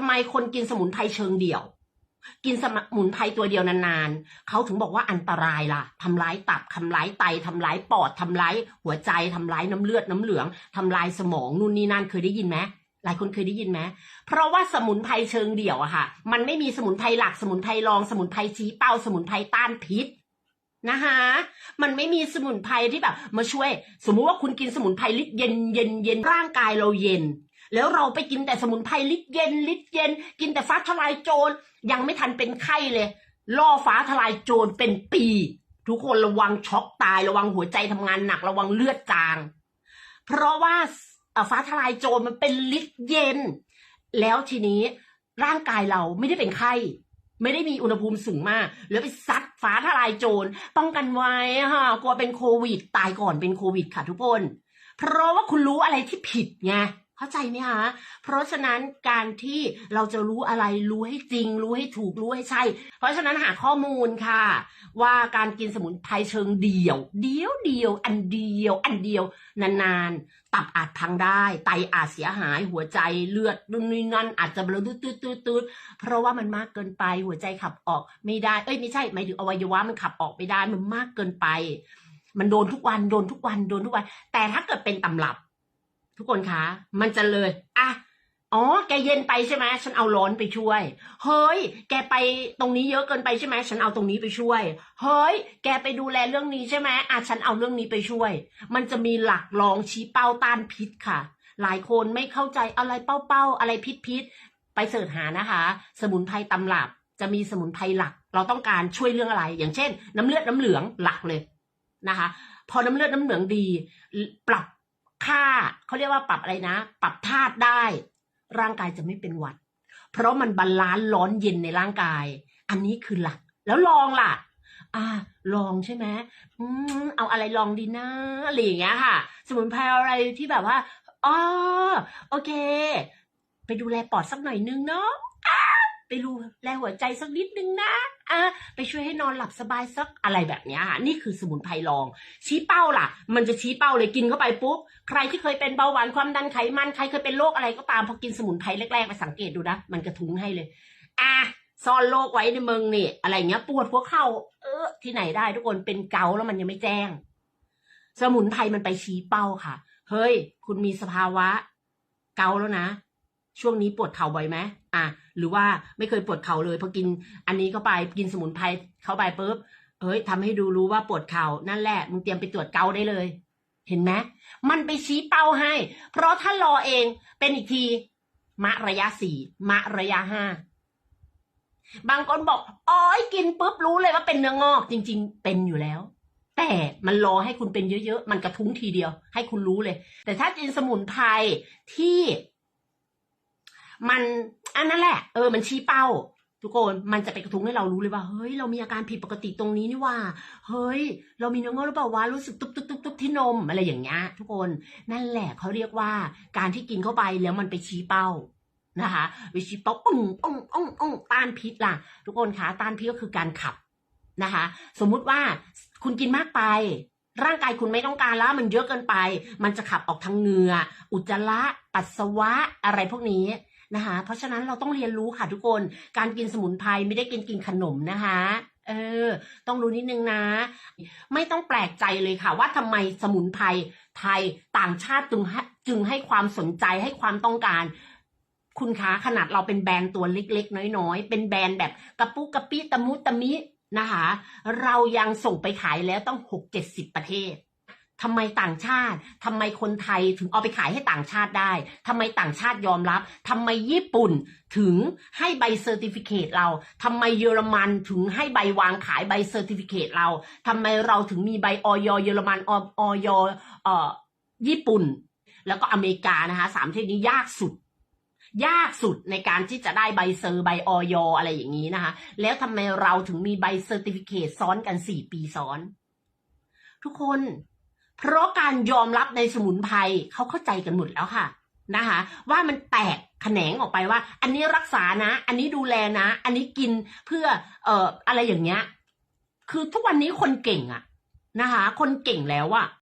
ำไมคนกินสมุนไพรเชิงเดี่ยว กินสมุนไพรตัวเดียวนานๆเขาถึงบอกว่าอันตรายล่ะทำร้ายตับทำร้ายไตทำร้ายปอดทำร้ายหัวใจทำร้ายน้ำเลือดน้ำเหลืองทำลายสมองนู่นนี่นั่นเคยได้ยินไหมหลายคนเคยได้ยินไหมเพราะว่าสมุนไพรเชิงเดี่ยวอะค่ะ มันไม่มีสมุนไพรหลักสมุนไพรรองสมุนไพรชี้เป้าสมุนไพรต้านพิษนะคะมันไม่มีสมุนไพรที่แบบ มาช่วย สมมุติว่าคุณกินสมุนไพรลิตเย็นเย็นเย็นร่างกายเราเย็น แล้วเราไปกินแต่สมุนไพรลิตรเย็นลิตรเย็น กินแต่ฟ้าทลายโจรยังไม่ทันเป็นไข้เลย ล่อฟ้าทลายโจรเป็นปี ทุกคนระวังช็อกตายระวังหัวใจทำงานหนักระวังเลือดจาง เพราะว่าฟ้าทลายโจรมันเป็นลิตรเย็น แล้วทีนี้ร่างกายเราไม่ได้เป็นไข้ไม่ได้มีอุณหภูมิสูงมาก แล้วไปซัดฟ้าทลายโจรป้องกันไว้ค่ะกลัวเป็นโควิด ตายก่อนเป็นโควิดค่ะทุกคน เพราะว่าคุณรู้อะไรที่ผิดไง เข้าใจไหมคะ เพราะฉะนั้นการที่เราจะรู้อะไรรู้ให้จริง รู้ให้ถูกรู้ให้ใช่ เพราะฉะนั้นหาข้อมูลค่ะ ว่าการกินสมุนไพรเชิงเดี่ยว เดียวเดียว อันเดียว อันเดียวนานๆ ตับอาจพังได้ ไตอาจเสียหายหัวใจเลือดนู่นนี่นั่นอาจจะเบลตืดตืดตืดตืดเพราะว่ามันมากเกินไปหัวใจขับออกไม่ได้ เอ้ยไม่ใช่หมายถึงอวัยวะมันขับออกไม่ได้มันมากเกินไป มันโดนทุกวันโดนทุกวันโดนทุกวัน แต่ถ้าเกิดเป็นตำรับ ทุกคนคะ มันจะเลยอะอ๋อ แกเย็นไปใช่ไหมฉันเอาร้อนไปช่วย เฮ้ย แกไปตรงนี้เยอะเกินไปใช่ไหมฉันเอาตรงนี้ไปช่วย เฮ้ย แกไปดูแลเรื่องนี้ใช่ไหมอะฉันเอาเรื่องนี้ไปช่วย มันจะมีหลักรองชี้เป้าต้านพิษค่ะ หลายคนไม่เข้าใจอะไรเป้าเป้าๆอะไรพิษพิษไปเสิร์ชหานะคะ สมุนไพรตำรับจะมีสมุนไพรหลัก เราต้องการช่วยเรื่องอะไร อย่างเช่น น้ำเลือดน้ำเหลืองหลักเลยนะคะ พอน้ำเลือดน้ำเหลืองดี ปรับ ค่าเขาเรียกว่าปรับอะไรนะ ปรับธาตุได้ ร่างกายจะไม่เป็นหวัด เพราะมันบาลานซ์ร้อนเย็นในร่างกาย อันนี้คือหลัก แล้วลองล่ะ อ่า ลองใช่ไหมอืมเอาอะไรลองดีนะอะไรอย่างเงี้ยค่ะ สมุนไพรอะไรที่แบบว่าอ๋อโอเค ไปดูแลปอดสักหน่อยนึงเนาะ ไปดูแลหัวใจสักนิดนึงนะอะไปช่วยให้นอนหลับสบายสักอะไรแบบนี้ค่ะนี่คือสมุนไพรลอง ชี้เป้าล่ะ มันจะชี้เป้าเลยกินเข้าไปปุ๊บใครที่เคยเป็นเบาหวานความดันไขมันใครเคยเป็นโรคอะไรก็ตามพอกินสมุนไพรแรกๆไปสังเกตดูนะมันกระทุ้งให้เลยอะซ่อนโรคไว้ในมึงนี่ อะไรเงี้ยปวดหัวเข่าเออที่ไหนได้ทุกคนเป็นเกาแล้วมันยังไม่แจ้ง สมุนไพรมันไปชี้เป้าค่ะ เฮ้ย คุณมีสภาวะ เกาแล้วนะ ช่วงนี้ปวดเข่าบ่อยไหมอะหรือว่าไม่เคยปวดเข่าเลยพอกินอันนี้เข้าไปกินสมุนไพรเข้าไปปุ๊บเฮ้ยทำให้ดูรู้ว่าปวดเข่านั่นแหละมึงเตรียมไปตรวจเกาได้เลย เห็นไหมมันไปชี้เป้าให้ เพราะถ้ารอเองเป็นอีกทีมะระยะสี่มะระยะห้าบางคนบอกอ๋อยกินปุ๊บรู้เลยว่าเป็นเนื้องอกจริง ๆ เป็นอยู่แล้ว แต่มันรอให้คุณเป็นเยอะๆ มันกระทุ้งทีเดียว ให้คุณรู้เลย แต่ถ้ากินสมุนไพรที่ นนั้นแหละ เออ มันชี้เป้า ทุกคน มันจะไปกระทุ้งให้เรารู้เลยว่า เฮ้ย เรามีอาการผิดปกติตรงนี้นี่ว่า เฮ้ย เรามีเนื้องอกหรือเปล่าวะ รู้สึกตุ๊บตุ๊บตุ๊บตุ๊บที่นม อะไรอย่างเงี้ย ทุกคน นั่นแหละเขาเรียกว่าการที่กินเข้าไปแล้วมันไปชี้เป้านะคะไปชี้เป้าอ้งอ้งอ้งอ้งต้านพิษล่ะ ทุกคนคะต้านพิษก็คือการขับนะคะ สมมุติว่าคุณกินมากไป ร่างกายคุณไม่ต้องการแล้ว มันเยอะเกินไป มันจะขับออกทางเหงื่ออุจจาระปัสสาวะอะไรพวกนี้ นะคะ เพราะฉะนั้นเราต้องเรียนรู้ค่ะทุกคน การกินสมุนไพรไม่ได้กินกินขนมนะคะเออ ต้องรู้นิดนึงนะ ไม่ต้องแปลกใจเลยค่ะ ว่าทำไมสมุนไพรไทยต่างชาติจึงให้จึงให้ความสนใจให้ความต้องการ คุณคะขนาดเราเป็นแบรนด์ตัวเล็กๆ น้อยๆ เป็นแบรนด์แบบกระปุกกระปิตะมุตะมินะคะ เรายังส่งไปขายแล้วต้องหกเจ็ดสิบประเทศ ทำไมต่างชาติทำไมคนไทยถึงเอาไปขายให้ต่างชาติได้ทำไมต่างชาติยอมรับทำไมญี่ปุ่นถึงให้ใบเซอร์ติฟิเคตเราทำไมเยอรมันถึงให้ใบวางขายใบเซอร์ติฟิเคตเราทำไมเราถึงมีใบออยเยอรมันออยเอ่อญี่ปุ่น แล้วก็อเมริกานะคะสามประเทศนี้ยากสุด ยากสุดในการที่จะได้ใบเซอร์ใบออยอะไรอย่างนี้นะคะ แล้วทำไมเราถึงมีใบเซอร์ติฟิเคตซ้อนกันสี่ปีซ้อน ทุกคน เพราะการยอมรับในสมุนไพรเขาเข้าใจกันหมดแล้วค่ะนะคะ ว่ามันแตกแขนงออกไปว่า อันนี้รักษานะ อันนี้ดูแลนะ อันนี้กินเพื่อเอ่ออะไรอย่างเงี้ย คือทุกวันนี้คนเก่งอะนะคะ คนเก่งแล้วอะ